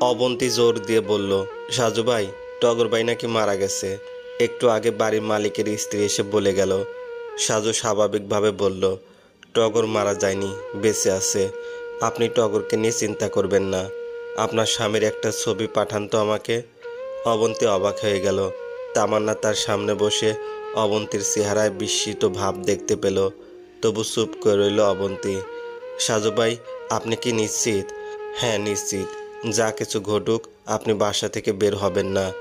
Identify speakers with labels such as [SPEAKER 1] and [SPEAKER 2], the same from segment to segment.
[SPEAKER 1] অবন্তী জোর দিয়ে বলল, সাজু ভাই, টগর ভাই নাকি মারা গেছে। একটু আগে বাড়ির মালিকের স্ত্রী এসে বলে গেল, সাজু স্বাভাবিকভাবে বলল, টগর মারা যায়নি, বেঁচে আছে। আপনি টগরকে নিয়ে চিন্তা করবেন না। আপনার স্বামীর একটা ছবি পাঠান তো আমাকে। অবন্তী অবাক হয়ে গেল। তামান্না তার সামনে বসে অবন্তির চেহারায় বিস্মিত ভাব দেখতে পেল। তবু চুপ করে রইল অবন্তী। সাজু ভাই, আপনি কি নিশ্চিত? হ্যাঁ নিশ্চিত। যা কিছু ঘটুক, আপনি বাসা থেকে বের হবেন না।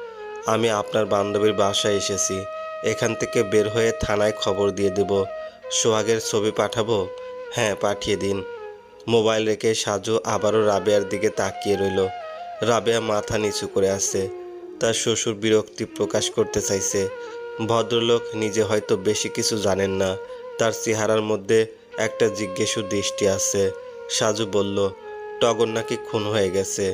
[SPEAKER 1] আমি আপনার বান্ধবীর বাসায় এসেছি। এখান থেকে বের হয়ে থানায় খবর দিয়ে দেব। সোহাগের ছবি পাঠাবো? হ্যাঁ পাঠিয়ে দিন। মোবাইল রেখে সাজু আবারও রাবেয়ার দিকে তাকিয়ে রইল। রাবেয়া মাথা নিচু করে আছে। তার শ্বশুর বিরক্তি প্রকাশ করতে চাইছে। ভদ্রলোক নিজে হয়তো বেশি কিছু জানেন না। তার চেহারার মধ্যে একটা জিজ্ঞেসু দৃষ্টি আছে। সাজু বলল টগর নাকি খুন হয়ে গেছে।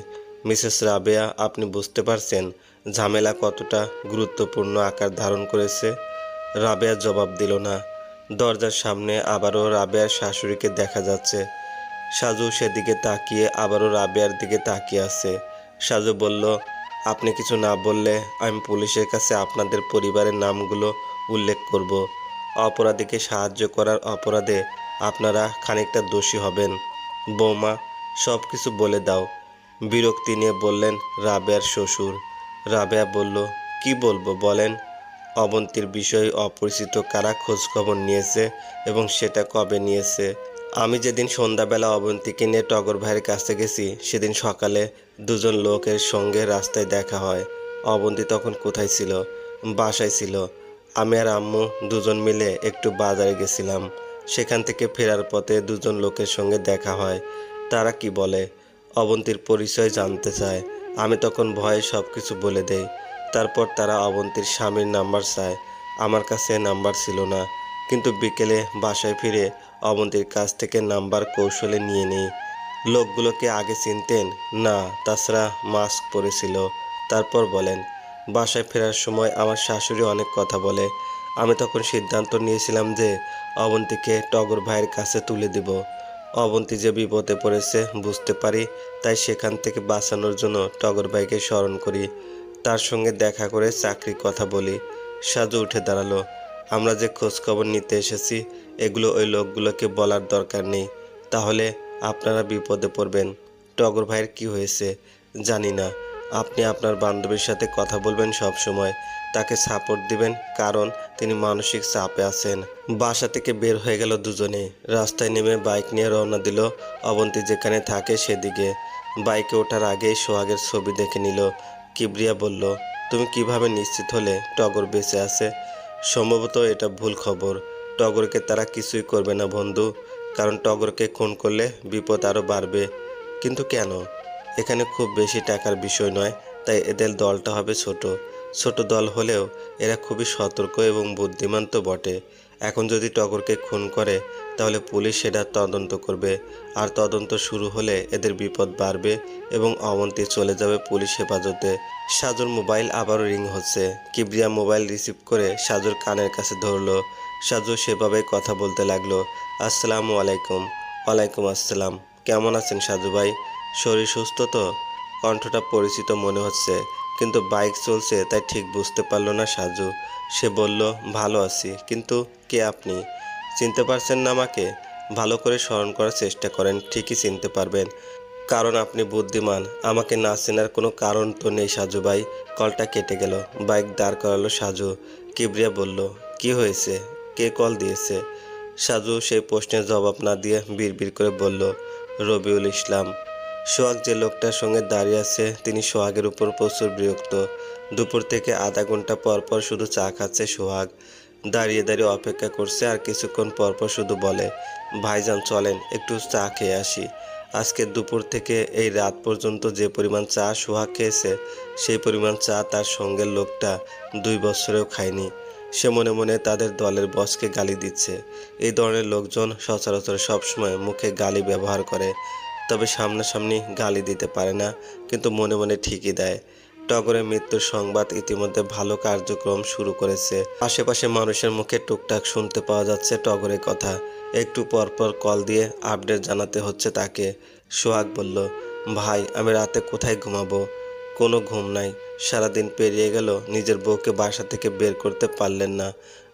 [SPEAKER 1] মিসেস রাবেয়া, আপনি বুঝতে পারছেন ঝামেলা কতটা গুরুত্বপূর্ণ আকার ধারণ করেছে? রাবেয়া জবাব দিল না। দরজার সামনে আবারও রাবেয়ার শাশুড়িকে দেখা যাচ্ছে। সাজু সেদিকে তাকিয়ে আবারও রাবেয়ার দিকে তাকিয়ে আছে। সাজু বলল, আপনি কিছু না বললে আমি পুলিশের কাছে আপনাদের পরিবারের নামগুলো উল্লেখ করব। অপরাধীকে সাহায্য করার অপরাধে আপনারা খানিকটা দোষী হবেন। বৌমা সব কিছু বলে দাও। বিরক্তি নিয়ে বললেন, রাবেয়ার শ্বশুর। রাবেয়া বলল, কি বলব বলেন? অবন্তীর বিষয়ে অপরিচিত কারা খোঁজখবর নিয়েছে এবং সেটা কবে নিয়েছে? আমি যেদিন সন্ধ্যাবেলা অবন্তীকে নিয়ে টগর ভাইয়ের কাছে গেছি, সেদিন সকালে দুজন লোকের সঙ্গে রাস্তায় দেখা হয়। অবন্তী তখন কোথায় ছিল? বাসায় ছিল। আমি আর আম্মু দুজন মিলে একটু বাজারে গেছিলাম। সেখান থেকে ফেরার পথে দুজন লোকের সঙ্গে দেখা হয়। তারা কি বলে? অবন্তীর পরিচয় জানতে চায়। আমি তখন ভয়ে সব কিছু বলে দেই। তারপর তারা অবন্তীর স্বামীর নাম্বার চায়। আমার কাছে নাম্বার ছিল না। কিন্তু বিকেলে বাসায় ফিরে অবন্তীর কাছ থেকে নাম্বার কৌশলে নিয়ে নিই। লোকগুলোকে আগে চিনতেন। না, তাছাড়া মাস্ক পরেছিল। তারপর বলেন, বাসায় ফেরার সময় আমার শাশুড়ি অনেক কথা বলে। আমি তখন সিদ্ধান্ত নিয়েছিলাম যে অবন্তীকে টগর ভাইয়ের কাছে তুলে দেব। অবন্তী যে বিপদে পড়েছে, বুঝতে পারি। তাই সেখান থেকে বাঁচানোর জন্য টগর ভাইকে স্মরণ করি। তার সঙ্গে দেখা করে চাকরির কথা বলি। সাজু উঠে দাঁড়াল। আমরা যে খোঁজখবর নিতে এসেছি, এগুলো ওই লোকগুলোকে বলার দরকার নেই। তাহলে আপনারা বিপদে পড়বেন। টগর ভাইয়ের কি হয়েছে, জানি না। আপনি আপনার বান্ধবীর সাথে কথা বলবেন সব সময়। তাকে সাপোর্ট দিবেন, কারণ তিনি মানসিক চাপে আছেন। বাসা থেকে বের হয়ে গেল দুজনে। রাস্তায় নেমে বাইক নিয়ে রওনা দিল অবন্তী যেখানে থাকে সেদিকে। বাইকে ওঠার আগেই সোহাগের ছবি দেখে নিল। কিবরিয়া বলল, তুমি কীভাবে নিশ্চিত হলে টগর বেঁচে আছে? সম্ভবত এটা ভুল খবর। টগরকে তারা কিছুই করবে না বন্ধু, কারণ টগরকে খুন করলে বিপদ আরও বাড়বে। কিন্তু কেন? এখানে খুব বেশি টাকার বিষয় নয়, তাই এদের দলটা হবে ছোট। ছোট দল হলেও এরা খুবই সতর্ক এবং বুদ্ধিমান তো বটে। এখন যদি টগরকে খুন করে, তাহলে পুলিশ সেটা তদন্ত করবে। আর তদন্ত শুরু হলে এদের বিপদ বাড়বে এবং অমন্তি চলে যাবে পুলিশ হেফাজতে। সাজুর মোবাইল আবারও রিং হচ্ছে। কিবরিয়া মোবাইল রিসিভ করে সাজুর কানের কাছে ধরলো। সাজু সেভাবে কথা বলতে লাগল। আসসালামু আলাইকুম। ওয়ালাইকুম আসসালাম। কেমন আছেন সাজু ভাই? শরীর সুস্থ তো? কণ্ঠটা পরিচিত মনে হচ্ছে, কিন্তু বাইক চলছে, তাই ঠিক বুঝতে পারল না সাজু। সে বলল, ভালো আছি, কিন্তু কে আপনি? চিনতে পারছেন না আমাকে? ভালো করে স্মরণ করার চেষ্টা করেন, ঠিকই চিনতে পারবেন। কারণ আপনি বুদ্ধিমান, আমাকে না চেনার কোনো কারণ তো নেই সাজু ভাই। কলটা কেটে গেল, বাইক দাঁড় করালো সাজু। কিবরিয়া বলল, কি হয়েছে? কে কল দিয়েছে? সাজু সেই প্রশ্নের জবাব না দিয়ে বিড়বিড় করে বলল, রবিউল ইসলাম। সোহাগ যে লোকটার সঙ্গে দাঁড়িয়ে আছে, তিনি সোহাগের উপর প্রচুর বিরক্ত। দুপুর থেকে আধা ঘণ্টা পর পর শুধু চা খাচ্ছে সোহাগ। দাঁড়িয়ে দাঁড়িয়ে অপেক্ষা করছে আর কিছুক্ষণ পর পর শুধু বলে, ভাইজান, চলেন, একটু চা খেয়ে আসি। আজকে দুপুর থেকে এই রাত পর্যন্ত যে পরিমাণ চা সোহাগ খেয়েছে, সেই পরিমাণ চা তার সঙ্গের লোকটা দুই বছরেও খায়নি। সে মনে মনে তাদের দলের বসকে গালি দিচ্ছে। এই ধরনের লোকজন সচরাচর সবসময় মুখে গালি ব্যবহার করে। তবে সামনাসামনি গালি দিতে পারে না, কিন্তু মনে মনে ঠিকই দেয়। টগরের মৃত্যুর সংবাদ ইতিমধ্যে ভালো কার্যক্রম শুরু করেছে। আশেপাশে মানুষের মুখে টুকটাক শুনতে পাওয়া যাচ্ছে টগরের কথা। একটু পরপর কল দিয়ে আপডেট জানাতে হচ্ছে তাকে। সোহাগ বলল, ভাই, আমি রাতে কোথায় ঘুমাবো? কোনো ঘুম নাই। সারাদিন পেরিয়ে গেল, নিজের বউকে বাসা থেকে বের করতে পারলেন না।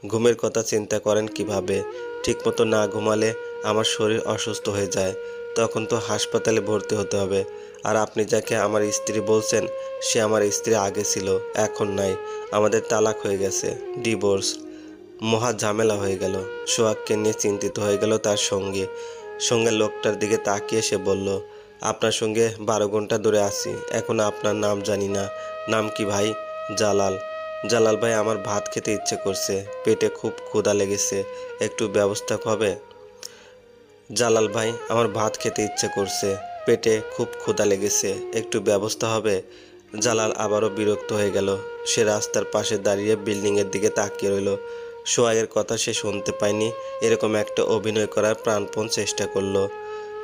[SPEAKER 1] ঘুমের কথা চিন্তা করেন কীভাবে? ঠিকমতো না ঘুমালে আমার শরীর অসুস্থ হয়ে যায়। তখন তো হাসপাতালে ভর্তি হতে হবে। আর আপনি যাকে আমার স্ত্রী বলছেন, সে আমার স্ত্রী আগে ছিল, এখন নাই। আমাদের তালাক হয়ে গেছে, ডিভোর্স। মহা ঝামেলা হয়ে গেল। সোহাগকে নিয়ে চিন্তিত হয়ে গেল তার সঙ্গে। সঙ্গে লোকটার দিকে তাকিয়ে সে বলল, আপনার সঙ্গে বারো ঘণ্টা ধরে আছি, এখন আপনার নাম জানি না। নাম কি ভাই? জালাল। জালাল ভাই, আমার ভাত খেতে ইচ্ছে করছে। পেটে খুব ক্ষুধা লেগেছে। একটু ব্যবস্থা হবে জালাল ভাই, আমার ভাত খেতে ইচ্ছে করছে। পেটে খুব ক্ষুধা লেগেছে। একটু ব্যবস্থা হবে। জালাল আবারও বিরক্ত হয়ে গেল। সে রাস্তার পাশে দাঁড়িয়ে বিল্ডিংয়ের দিকে তাকিয়ে রইল। সোহাগের কথা সে শুনতে পায়নি। এরকম একটা অভিনয় করার প্রাণপণ চেষ্টা করল।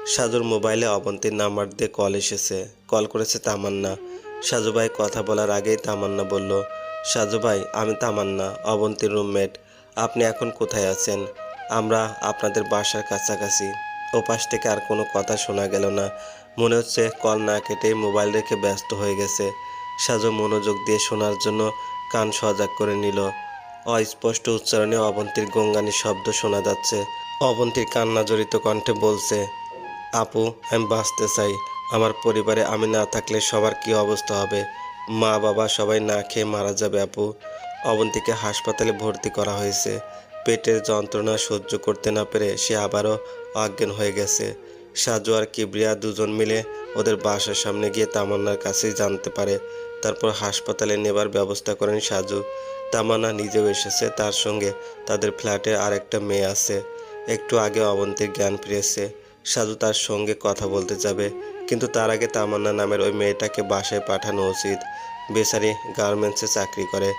[SPEAKER 1] সাজুর মোবাইলে অবন্তীর নাম্বার দিয়ে কল এসেছে। কল করেছে তামান্না। সাজু ভাই কথা বলার আগেই তামান্না বলল, সাজু ভাই, আমি তামান্না, অবন্তীর রুমমেট। আপনি এখন কোথায় আছেন? আমরা আপনাদের বাসার কাছাকাছি। ওপাশ থেকে আর কোনো কথা শোনা গেল না। মনে হচ্ছে কল না কেটে মোবাইল রেখে ব্যস্ত হয়ে গেছে। সাজু মনোযোগ দিয়ে শোনার জন্য কান সজাগ করে নিল। অস্পষ্ট উচ্চারণে অবন্তীর গঙ্গানি শব্দ শোনা যাচ্ছে। অবন্তীর কান্না জড়িত কণ্ঠে বলছে, আপু, আমি বাঁচতে চাই। আমার পরিবারে আমি না থাকলে সবার কি অবস্থা হবে? মা বাবা সবাই না খেয়ে মারা যাবে, আপু। অবন্তীকে হাসপাতালে ভর্তি করা হয়েছে। পেটের যন্ত্রণা সহ্য করতে না পেরে সে আবারও অজ্ঞান হয়ে গেছে। সাজু আর কিবরিয়া দুজন মিলে ওদের বাসার সামনে গিয়ে তামান্নার কাছেই জানতে পারে। তারপর হাসপাতালে নেবার ব্যবস্থা করেন সাজু। তামান্না নিজেও এসেছে, তার সঙ্গে তাদের ফ্ল্যাটে আরেকটা মেয়ে আছে। একটু আগে অবন্তীর জ্ঞান ফিরেছে। সাজু তার সঙ্গে কথা বলতে যাবে, কিন্তু তার আগে তামান্না নামের ওই মেয়েটাকে বাসায় পাঠানো উচিত। বেচারি গার্মেন্টসে চাকরি করে।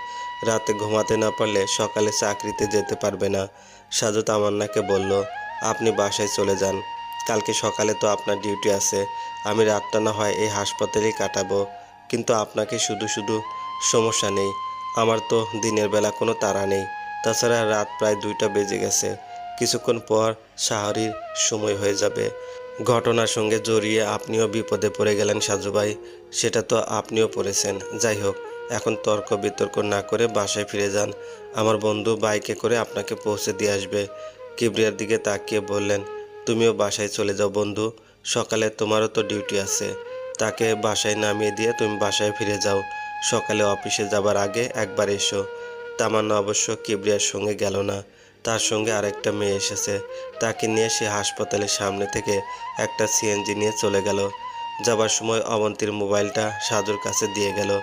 [SPEAKER 1] রাতে ঘুমাতে না পারলে সকালে চাকরিতে যেতে পারবে না। সাজু তামান্নাকে বলল, আপনি বাসায় চলে যান। কালকে সকালে তো আপনার ডিউটি আছে। আমি রাতটা না হয় এই হাসপাতালেই কাটাবো। কিন্তু আপনাকে শুধু শুধু সমস্যা নেই। আমার তো দিনের বেলা কোনো তাড়া নেই। তাছাড়া রাত প্রায় দুইটা বেজে গেছে। কিছুক্ষণ পর শাহরির সময় হয়ে যাবে। ঘটনার সঙ্গে জড়িয়ে আপনিও বিপদে পড়ে গেলেন সাজু ভাই। সেটা তো আপনিও পড়েছেন। যাই হোক এখন তর্ক বিতর্ক না করে বাসায় ফিরে যান। আমার বন্ধু বাইকে করে আপনাকে পৌঁছে দিয়ে আসবে। কিবরিয়ার দিকে তাকিয়ে বললেন, তুমিও বাসায় চলে যাও বন্ধু। সকালে তোমারও তো ডিউটি আছে। তাকে বাসায় নামিয়ে দিয়ে তুমি বাসায় ফিরে যাও। সকালে অফিসে যাবার আগে একবার এসো। তামান্না অবশ্য কিবরিয়ার সঙ্গে গেল না। তার সঙ্গে আরেকটা মেয়ে এসেছে। তাকে নিয়ে সে হাসপাতালের সামনে থেকে একটা সিএনজি নিয়ে চলে গেল। যাবার সময় অবন্তীর মোবাইলটা সাজুর কাছে দিয়ে গেল।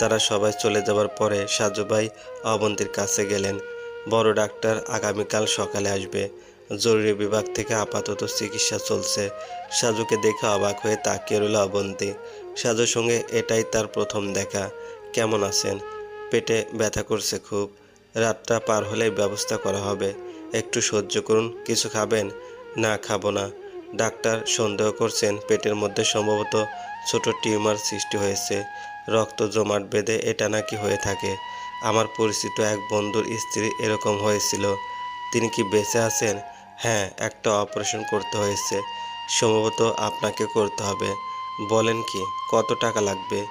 [SPEAKER 1] তারা সবাই চলে যাবার পরে সাজু ভাই অবন্তীর কাছে গেলেন। বড় ডাক্তার আগামীকাল সকালে আসবে। জরুরি বিভাগ থেকে আপাতত চিকিৎসা চলছে। সাজুকে দেখে অবাক হয়ে তাকিয়ে রইল অবন্তী। সাজুর সঙ্গে এটাই তার প্রথম দেখা। কেমন আছেন? পেটে ব্যথা করছে খুব। রাতটা পার হলেই ব্যবস্থা করা হবে। একটু সহ্য করুন, কিছু খাবেন? না, খাব না। ডাক্তার সন্দেহ করছেন পেটের মধ্যে সম্ভবত ছোট টিউমার সৃষ্টি হয়েছে। রক্ত জমাট বেঁধে এটা নাকি হয়ে থাকে। আমার পরিচিত এক বন্ধুর স্ত্রী এরকম হয়েছিল। তিনি কি বেঁচে আছেন? হ্যাঁ একটা অপারেশন করতে হয়েছে। সম্ভবত আপনাকে করতে হবে। বলেন কি, কত টাকা লাগবে?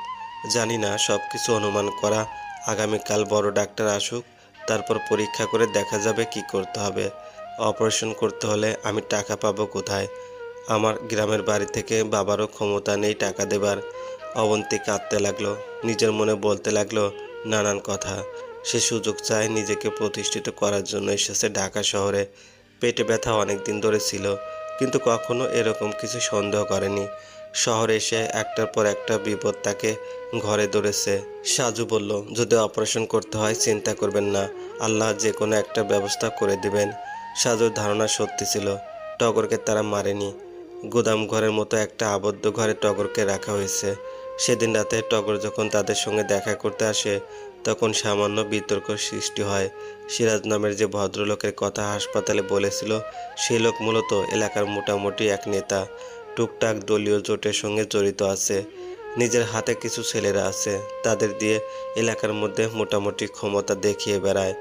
[SPEAKER 1] জানি না সব কিছু অনুমান করা। আগামীকাল বড় ডাক্তার আসুক, তারপর পরীক্ষা করে দেখা যাবে কি করতে হবে। অপারেশন করতে হলে আমি টাকা পাবো কোথায়? আমার গ্রামের বাড়ি থেকে বাবারও ক্ষমতা নেই টাকা দেবার। অবন্তী কাঁদতে লাগল, নিজের মনে বলতে লাগল নানান কথা। সে সুযোগ চায় নিজেকে প্রতিষ্ঠিত করার জন্য এসেছে ঢাকা শহরে। পেটে ব্যথা অনেক দিন ধরে ছিল, কিন্তু কখনো এরকম কিছু সন্দেহ করেনি। শহরে এসে একটার পর একটা বিপদ তাকে ঘরে ধরেছে। সাজু বলল, যদি অপারেশন করতে হয়, চিন্তা করবেন না। আল্লাহ যে কোনো একটা ব্যবস্থা করে দিবেন। সাজুর ধারণা সত্যি ছিল, টগরকে তারা মারেনি। গুদাম ঘরের মতো একটা আবদ্ধ ঘরে টগরকে রাখা হয়েছে। সেদিন রাতে টগর যখন তাদের সঙ্গে দেখা করতে আসে, তখন সামান্য বিতর্ক সৃষ্টি হয়। সিরাজ নামের যে ভদ্রলোকের কথা হাসপাতালে বলেছিল সেই লোক মূলত এলাকার মোটামুটি এক নেতা। টুকটাক দলীয় জোটের সঙ্গে জড়িত আছে। নিজের হাতে কিছু ছেলেরা আছে। তাদের দিয়ে এলাকার মধ্যে মোটামুটি ক্ষমতা দেখিয়ে বেড়ায়।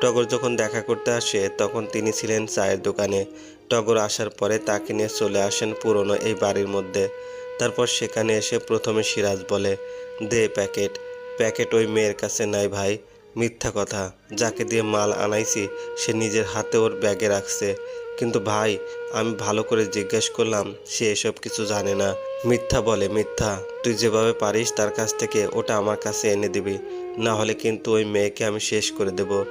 [SPEAKER 1] টগর যখন দেখা করতে আসে, তখন তিনি ছিলেন চায়ের দোকানে। টগর আসার পরে তাকে নিয়ে চলে আসেন পুরনো এই বাড়ির মধ্যে। তারপর সেখানে এসে প্রথমে সিরাজ বলে, দে প্যাকেট। প্যাকেট ওই মেয়ের কাছে নাই ভাই, মিথ্যা কথা। যাকে দিয়ে মাল আনাইছি, সে নিজের হাতে ওর ব্যাগে রাখছে। কিন্তু ভাই, আমি ভালো করে জিজ্ঞেস করলাম, সে এসব কিছু জানে না। মিথ্যা বলে, মিথ্যা। তুই যেভাবে পারিস, তার কাছ থেকে ওটা আমার কাছে এনে দিবি। না হলে কিন্তু ওই মেয়েকে আমি শেষ করে দেব।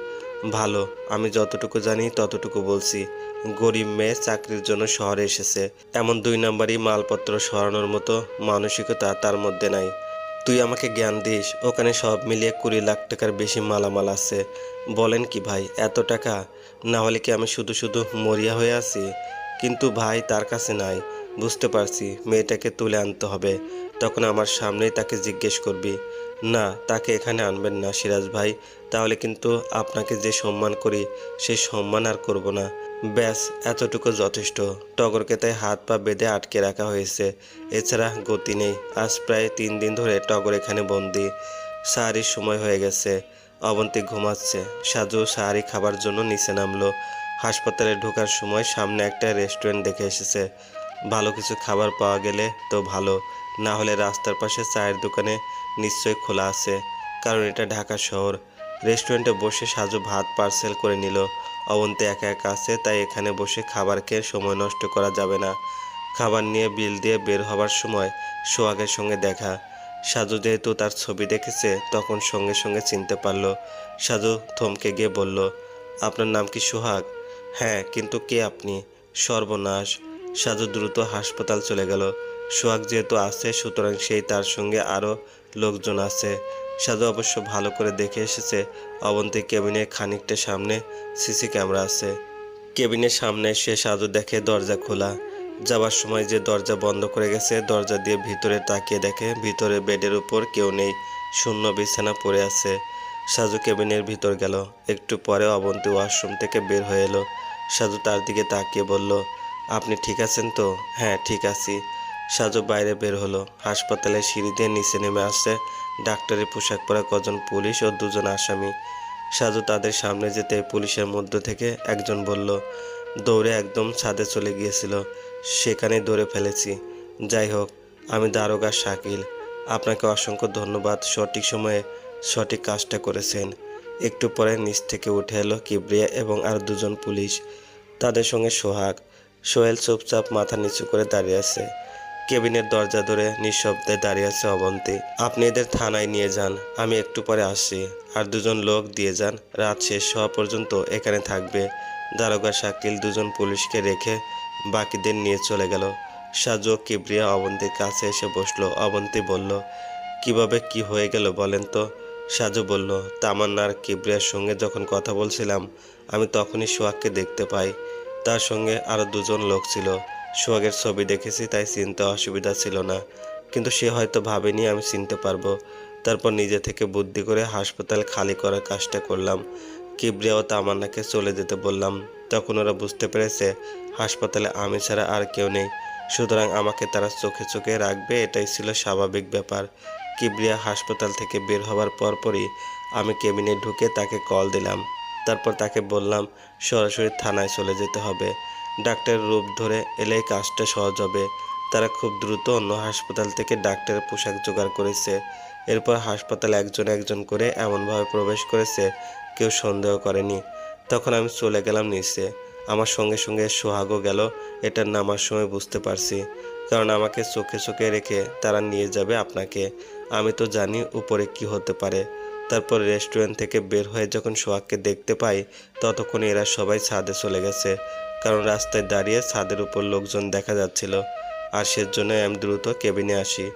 [SPEAKER 1] ভালো, আমি যতটুকু জানি ততটুকু বলছি। গরিব মেয়ে চাকরির জন্য শহরে এসেছে। এমন দুই নাম্বারই মালপত্র সরানোর মতো মানসিকতা তার মধ্যে নাই। তুই আমাকে জ্ঞান দিস, ওখানে সব মিলিয়ে কুড়ি লাখ টাকার বেশি মালামাল আছে। বলেন কি ভাই, এত টাকা? না হলে কি আমি শুধু শুধু মরিয়া হয়ে আছি? কিন্তু ভাই, তার কাছে নাই। বুঝতে পারছি, মেয়েটাকে তুলে আনতে হবে। তখন আমার সামনেই তাকে জিজ্ঞেস করবি। না, তাকে এখানে আনবেন না, সিরাজ ভাই। তাহলে কিন্তু আপনাকে যে সম্মান করি সেই সম্মান আর করব না। ব্যাস, এতটুকু যথেষ্ট। টগরকে তাই হাত পা বেঁধে আটকে রাখা হয়েছে। এছাড়া গতি নেই। আজ প্রায় তিন দিন ধরে টগর এখানে বন্দি। সাহারির সময় হয়ে গেছে। অবন্তি ঘুমাচ্ছে। সাজু সাহারি খাবার জন্য নিচে নামলো। হাসপাতালে ঢোকার সময় সামনে একটা রেস্টুরেন্ট দেখে এসেছে। ভালো কিছু খাবার পাওয়া গেলে তো ভালো। না হলে রাস্তার পাশে চায়ের দোকানে নিশ্চয়ই খোলা আছে। কারণ এটা ঢাকা শহর। রেস্টুরেন্টে বসে সাজু ভাত পার্সেল করে নিল। অবন্তি একা একা আছে, তাই এখানে বসে খাবার খেয়ে সময় নষ্ট করা যাবে না। খাবার নিয়ে বিল দিয়ে বের হবার সময় সোহাগের সঙ্গে দেখা। সাজু যেহেতু তার ছবি দেখেছে, তখন সঙ্গে সঙ্গে চিনতে পারল। সাজু থমকে গিয়ে বলল, আপনার নাম কি সোহাগ? হ্যাঁ কিন্তু কে আপনি? সর্বনাশ। সাজু দ্রুত হাসপাতাল চলে গেল। সোহাগ যেহেতু আছে, সুতরাং সেই তার সঙ্গে আরও লোকজন আছে। সাজু অবশ্য ভালো করে দেখে এসেছে, অবন্তী কেবিনের খানিকটা সামনে সিসি ক্যামেরা আছে। কেবিনের সামনে সে সাজু দেখে দরজা খোলা। যাবার সময় যে দরজা বন্ধ করে গেছে, দরজা দিয়ে ভিতরে তাকিয়ে দেখে ভিতরে বেডের উপর কেউ নেই, শূন্য বিছানা পড়ে আছে। সাজু কেবিনের ভিতর গেল। একটু পরে অবন্তী ওয়াশরুম থেকে বের হয়ে এলো। সাজু তার দিকে তাকিয়ে বলল আপনি ঠিক আছেন তো? হ্যাঁ ঠিক আছি। সাজু বাইরে বের হলো। হাসপাতালে সিঁড়ি দিয়ে নিচে নেমে আসছে ডাক্তারের পোশাক পরা কজন পুলিশ ও দুজন আসামি। সাজু তাদের সামনে যেতে পুলিশের মধ্য থেকে একজন বলল, দৌড়ে একদম ছাদে চলে গিয়েছিল। সেখানে ধরে ফেলেছি। যাই হোক, আমি দারোগা শাকিল। আপনাকে অসংখ্য ধন্যবাদ। সঠিক সময়ে সঠিক কাজটা করেছেন। একটু পরে নিচ থেকে উঠে এলো কিবরিয়া এবং আর দুজন পুলিশ। তাদের সঙ্গে সোহাগ। সোহেল চুপচাপ মাথা নিচু করে দাঁড়িয়ে আছে। কেবিনের দরজা ধরে নিঃশব্দে দাঁড়িয়ে আছে অবন্তী। আপনি এদের থানায় নিয়ে যান, আমি একটু পরে আসছি। আর দুজন লোক দিয়ে যান, রাত শেষ হওয়া পর্যন্ত এখানে থাকবে। দারোগা শাকিল দুজন পুলিশকে রেখে বাকিদের নিয়ে চলে গেল। সাজু কিবরিয়া অবন্তীর কাছে এসে বসল। অবন্তী বলল, কীভাবে কি হয়ে গেল বলেন তো? সাজু বলল, তামান্নার কিবরিয়ার সঙ্গে যখন কথা বলছিলাম, আমি তখনই সোহাগকে দেখতে পাই। তার সঙ্গে আরও দুজন লোক ছিল। সোহাগের ছবি দেখেছি, তাই চিনতে অসুবিধা ছিল না। কিন্তু সে হয়তো ভাবেনি আমি চিনতে পারব। তারপর নিজে থেকে বুদ্ধি করে হাসপাতাল খালি করার কাজটা করলাম। কিবরিয়া ও তামান্নাকে চলে যেতে বললাম। তখন ওরা বুঝতে পেরেছে, হাসপাতালে আমি ছাড়া আর কেউ নেই। সুতরাং আমাকে তারা চোখে চোখে রাখবে, এটাই ছিল স্বাভাবিক ব্যাপার। কিবরিয়া হাসপাতাল থেকে বের হওয়ার পরপরই আমি কেবিনে ঢুকে তাকে কল দিলাম। তারপর তাকে বললাম সরাসরি থানায় চলে যেতে হবে। ডাক্তারের রূপ ধরে এলেই কাজটা সহজ হবে। তারা খুব দ্রুত অন্য হাসপাতাল থেকে ডাক্তারের পোশাক জোগাড় করেছে। এরপর হাসপাতালে একজন একজন করে এমনভাবে প্রবেশ করেছে, কেউ সন্দেহ করেনি। তখন আমি চলে গেলাম নিচে। আমার সঙ্গে সঙ্গে সোহাগও গেল। এটা নামার সময় বুঝতে পারছি। কারণ আমাকে চোখে চোখে রেখে তারা নিয়ে যাবে আপনাকে। আমি তো জানি উপরে কি হতে পারে। তারপর রেস্টুরেন্ট থেকে বের হয়ে যখন সোহাগকে দেখতে পাই, ততক্ষণ এরা সবাই ছাদে চলে গেছে, কারণ রাস্তায় দাঁড়িয়ে ছাদের উপর লোকজন দেখা যাচ্ছিল। আর সেজন্য আমি দ্রুত কেবিনে আসি,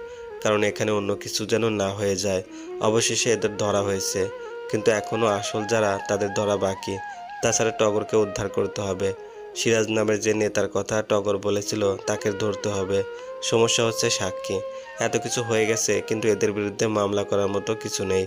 [SPEAKER 1] কারণ এখানে অন্য কিছু যেন না হয়ে যায়। অবশেষে এদের ধরা হয়েছে, কিন্তু এখনও আসল যারা, তাদের ধরা বাকি। তাছাড়া টগরকে উদ্ধার করতে হবে। সিরাজ নামের যে নেতার কথা টগর বলেছিল, তাকে ধরতে হবে। সমস্যা হচ্ছে সাক্ষী। এত কিছু হয়ে গেছে, কিন্তু এদের বিরুদ্ধে মামলা করার মতো কিছু নেই।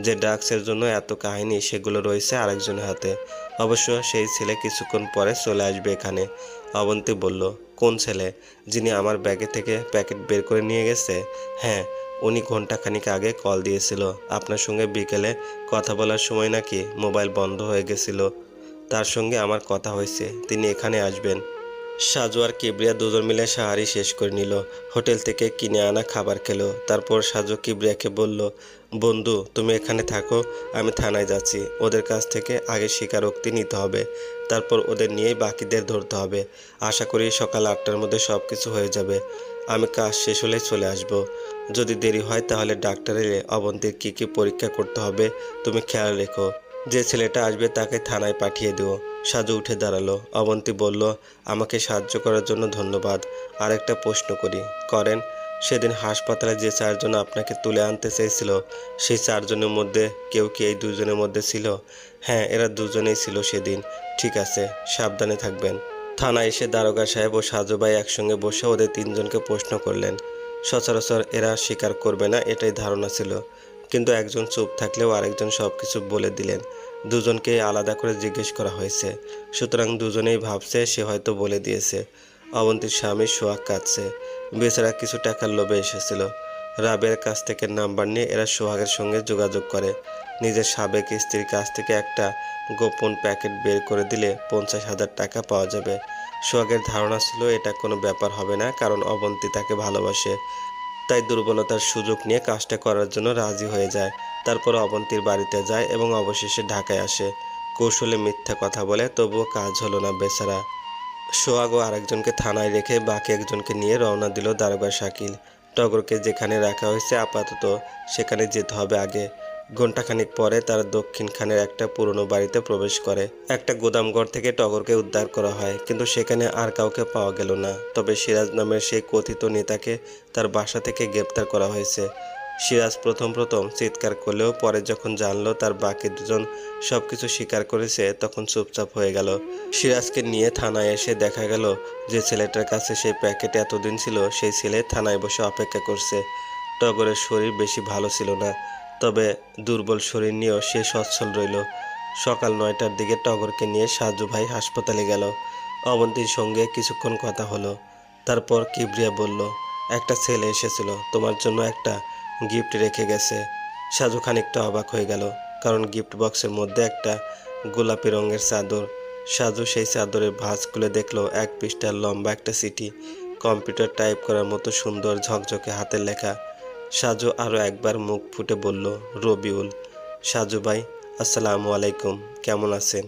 [SPEAKER 1] যে ড্রাগসের জন্য এত কাহিনী, সেগুলো রয়েছে আরেকজনের হাতে। অবশ্য সেই ছেলে কিছুক্ষণ পরে চলে আসবে এখানে। অবন্তী বলল, কোন ছেলে? যিনি আমার ব্যাগে থেকে প্যাকেট বের করে নিয়ে গেছে? হ্যাঁ উনি ঘন্টাখানিক আগে কল দিয়েছিল। আপনার সঙ্গে বিকেলে কথা বলার সময় নাকি মোবাইল বন্ধ হয়ে গেছিল। তার সঙ্গে আমার কথা হয়েছে। তিনি এখানে আসবেন। সাজু আর কিবরিয়া দুজন মিলে সাহারি শেষ করে নিল। হোটেল থেকে কিনে আনা খাবার খেলো। তারপর সাজু কিবরিয়াকে বলল, বন্ধু, তুমি এখানে থাকো, আমি থানায় যাচ্ছি। ওদের কাছ থেকে আগে স্বীকারোক্তি নিতে হবে। তারপর ওদের নিয়েই বাকিদের ধরতে হবে। আশা করি সকাল আটটার মধ্যে সব কিছু হয়ে যাবে। আমি কাজ শেষ হলে চলে আসব। যদি দেরি হয় তাহলে ডাক্তারের অবন্তীর কী কী পরীক্ষা করতে হবে, তুমি খেয়াল রেখো। যে ছেলেটা আসবে তাকে থানায় পাঠিয়ে দিও সাজু উঠে দাঁড়াল। অবন্তী বলল, আমাকে সাহায্য করার জন্য ধন্যবাদ। আরেকটা প্রশ্ন করি। করেন, সেদিন হাসপাতালে যে চারজন আপনাকে তুলে আনতে চেয়েছিল, সেই চারজনের মধ্যে কেউ কি এই দুজনের মধ্যে ছিল? হ্যাঁ এরা দুজনেই ছিল সেদিন। ঠিক আছে, সাবধানে থাকবেন। থানায় এসে দারোগা সাহেব ও সাজু ভাই একসঙ্গে বসে ওদের তিনজনকে প্রশ্ন করলেন। সচরাচর এরা স্বীকার করবে না, এটাই ধারণা ছিল। কিন্তু একজন চুপ থাকলেও আরেকজন সব কিছু বলে দিলেন। দুজনকে আলাদা করে জিজ্ঞেস করা হয়েছে। সুতরাং দুজনেই ভাবছে, সে হয়তো বলে দিয়েছে, অবন্তীর স্বামী সোহাগ কাঁদছে। বেচারা কিছু টাকার লোভে এসেছিল। রাবের কাছ থেকে নাম্বার নিয়ে এরা সোহাগের সঙ্গে যোগাযোগ করে। নিজের সাবেক স্ত্রীর কাছ থেকে একটা গোপন প্যাকেট বের করে দিলে পঞ্চাশ হাজার টাকা পাওয়া যাবে। সোহাগের ধারণা ছিল, এটা কোনো ব্যাপার হবে না, কারণ অবন্তী তাকে ভালোবাসে। তাই দুর্বলতার সুযোগ নিয়ে কাজটা করার জন্য রাজি হয়ে যায়। তারপর অবন্তীর বাড়িতে যায় এবং অবশেষে ঢাকায় আসে। কৌশলে মিথ্যা কথা বলে, তবুও কাজ হলো না বেচারা। সোহাগ আরেকজনকে থানায় রেখে বাকি একজনকে নিয়ে রওনা দিল দারোগা শাকিল। টগরকে যেখানে রাখা হয়েছে আপাতত সেখানে যেতে হবে আগে। ঘণ্টাখানিক পরে তারা দক্ষিণ খানের একটা পুরনো বাড়িতে প্রবেশ করে। একটা গোদামঘর থেকে টগরকে উদ্ধার করা হয়, কিন্তু সেখানে আর কাউকে পাওয়া গেল না। তবে সিরাজ নামের সেই কথিত নেতাকে তার বাসা থেকে গ্রেপ্তার করা হয়েছে। সিরাজ প্রথম প্রথম চিৎকার করলেও পরে যখন জানলো তার বাকি দুজন সবকিছু স্বীকার করেছে, তখন চুপচাপ হয়ে গেল। সিরাজকে নিয়ে থানায় এসে দেখা গেল যে ছেলেটার কাছে সেই প্যাকেট এতদিন ছিল, সেই ছেলে থানায় বসে অপেক্ষা করছে। টগরের শরীর বেশি ভালো ছিল না। তবে দুর্বল শরীর নিয়েও সে সচ্ছল রইল। সকাল নয়টার দিকে টগরকে নিয়ে সাজু ভাই হাসপাতালে গেল। অবন্তীর সঙ্গে কিছুক্ষণ কথা হলো। তারপর কিবরিয়া বলল, একটা ছেলে এসেছিল, তোমার জন্য একটা গিফট রেখে গেছে। সাজু খানিকটা অবাক হয়ে গেল, কারণ গিফট বক্সের মধ্যে একটা গোলাপি রঙের চাদর। সাজু সেই চাদরের ভাঁজ খুলে দেখল, এক পৃষ্ঠার লম্বা একটা সিটি। কম্পিউটার টাইপ করার মতো সুন্দর ঝকঝকে হাতের লেখা। সাজু আরও একবার মুখ ফুটে বলল, রবিউল, সাজু ভাই, আসসালামু আলাইকুম, কেমন আছেন?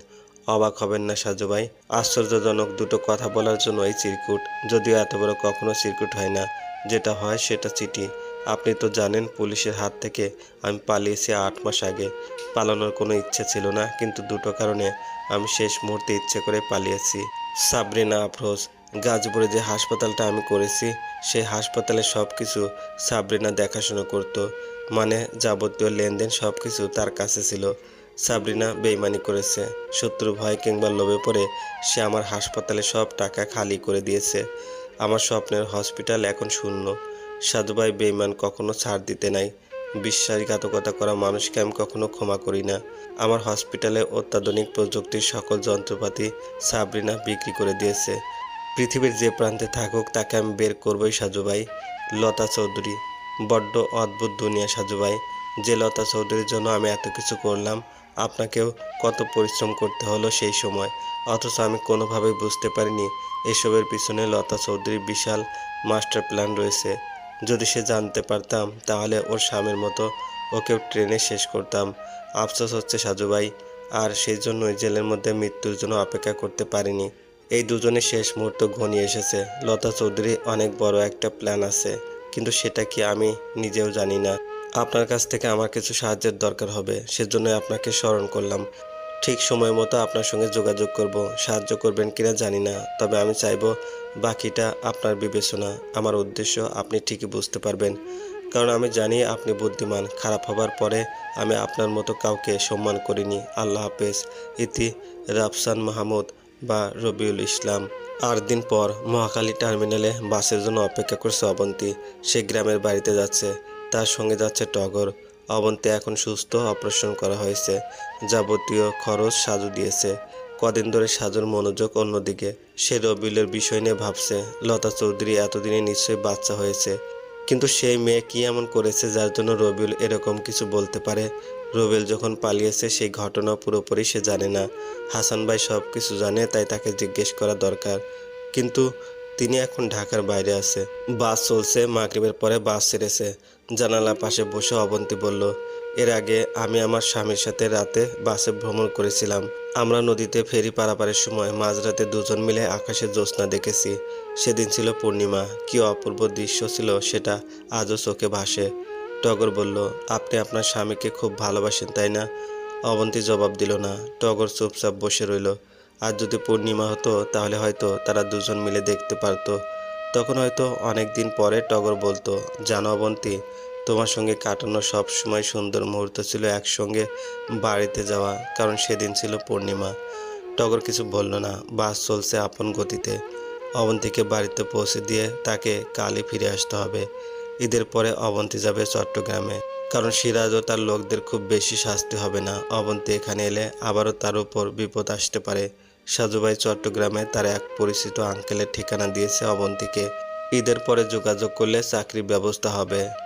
[SPEAKER 1] অবাক হবেন না সাজু ভাই, আশ্চর্যজনক দুটো কথা বলার জন্য এই চিরকুট, যদিও এত বড় কখনো চিরকুট হয় না। যেটা হয় সেটা চিঠি। আপনি তো জানেন পুলিশের হাত থেকে আমি পালিয়েছি আট মাস আগে। পালানোর কোনো ইচ্ছে ছিল না, কিন্তু দুটো কারণে আমি শেষ মুহূর্তে ইচ্ছে করে পালিয়েছি। সাবরিনা আফরোজ গাজীপুরে যে হাসপাতালটা আমি করেছি, সেই হাসপাতালে সব কিছু সাবরিনা দেখাশোনা করতো। মানে যাবতীয় লেনদেন সব কিছু তার কাছে ছিল। সাবরিনা বেইমানি করেছে। শত্রু ভয় কিংবা লোভে পড়ে সে আমার হাসপাতালে সব টাকা খালি করে দিয়েছে। আমার স্বপ্নের হসপিটাল এখন শূন্য। সাধুভাই বেইমান কখনো ছাড় দিতে নাই। বিশ্বাসঘাতকতা করা মানুষকে আমি কখনো ক্ষমা করি না। আমার হসপিটালে অত্যাধুনিক প্রযুক্তির সকল যন্ত্রপাতি সাবরিনা বিক্রি করে দিয়েছে। পৃথিবীর যে প্রান্তে থাকুক, তাকে আমি বের করবই সাজুভাই লতা চৌধুরী, বড্ড অদ্ভুত দুনিয়া সাজুভাই যে লতা চৌধুরীর জন্য আমি এত কিছু করলাম, আপনাকেও কত পরিশ্রম করতে হলো সেই সময়। অথচ আমি কোনোভাবেই বুঝতে পারিনি, এসবের পিছনে লতা চৌধুরীর বিশাল মাস্টার প্ল্যান রয়েছে। যদি সে জানতে পারতাম, তাহলে ওর স্বামীর মতো ওকেও ট্রেনে শেষ করতাম। আফসোস হচ্ছে সাজু ভাই, আর সেই জন্যই জেলের মধ্যে মৃত্যুর জন্য অপেক্ষা করতে পারিনি। এই দুজনের শেষ মুহূর্ত ঘনিয়ে এসেছে। লতা চৌধুরী অনেক বড় একটা প্ল্যান আছে, কিন্তু সেটা কি আমি নিজেও জানি না। আপনার কাছ থেকে আমার কিছু সাহায্যের দরকার হবে সেজন্য আপনাকে স্মরণ করলাম। ঠিক সময় মতো আপনার সঙ্গে যোগাযোগ করব। সাহায্য করবেন কিনা জানি না, তবে আমি চাইব বাকিটা আপনার বিবেচনা। আমার উদ্দেশ্য আপনি ঠিকই বুঝতে পারবেন। কারণ আমি জানি আপনি বুদ্ধিমান, খারাপ হবার পরে আমি আপনার মতো কাউকে সম্মান করিনি। আল্লাহ হাফেজ। ইতি রাফসান মাহমুদ। বা রবিউল ইসলাম। আট দিন পর মহাখালী টার্মিনালে বাসের জন্য অপেক্ষা করছে অবন্তী। সে গ্রামের বাড়িতে যাচ্ছে। তার সঙ্গে যাচ্ছে টগর। অবন্তী এখন সুস্থ, অপারেশন করা হয়েছে। যাবতীয় খরচ সাজু দিয়েছে। কদিন ধরে সাজুর মনোযোগ অন্যদিকে। সে রবিউলের বিষয় নিয়ে ভাবছে। লতা চৌধুরী এতদিনে নিশ্চয়ই বাচ্চা হয়েছে। কিন্তু সেই মেয়ে কি এমন করেছে যার জন্য রবিউল এরকম কিছু বলতে পারে? রবিউল যখন পালিয়েছে, সেই ঘটনা পুরোপুরি সে জানে না। হাসান ভাই সব কিছু জানে, তাই তাকে জিজ্ঞেস করা দরকার। কিন্তু তিনি এখন ঢাকার বাইরে আছে। বাস চলছে, মাগরিবের পরে বাস ছেড়েছে। জানালার পাশে বসে অবন্তী বলল, এর আগে আমি আমার স্বামীর সাথে রাতে বাসে ভ্রমণ করেছিলাম। আমরা নদীতে ফেরি পারাপারের সময় মাঝরাতে দুজন মিলে আকাশে জ্যোৎস্না দেখেছি। সেদিন ছিল পূর্ণিমা। কি অপূর্ব দৃশ্য ছিল সেটা আজও চোখে ভাসে। টগর বলল, আপনি আপনার স্বামীকে খুব ভালোবাসেন, তাই না? অবন্তী জবাব দিল, না। টগর চুপচাপ বসে রইল। আর যদি পূর্ণিমা হতো, তাহলে হয়তো তারা দুজন মিলে দেখতে পারতো। তখন হয়তো অনেক দিন পরে টগর বলতো, জানো অবন্তী, তোমার সঙ্গে কাটানো সব সময় সুন্দর মুহূর্ত ছিল একসঙ্গে বাড়িতে যাওয়া, কারণ সেদিন ছিল পূর্ণিমা। টগর কিছু বলল না, বাস চলছে আপন গতিতে। অবন্তীকে বাড়িতে পৌঁছে দিয়ে তাকে কালই ফিরে আসতে হবে। ঈদের পরে অবন্তী যাবে চট্টগ্রামে। কারণ সিরাজ ও তার লোকদের খুব বেশি শাস্তি হবে না। অবন্তী এখানে এলে আবারও তার উপর বিপদ আসতে পারে। সাজুভাই চট্টগ্রামে তার এক পরিচিত আঙ্কেলের ঠিকানা দিয়েছে অবন্তীকে। ঈদের পরে যোগাযোগ করলে চাকরির ব্যবস্থা হবে।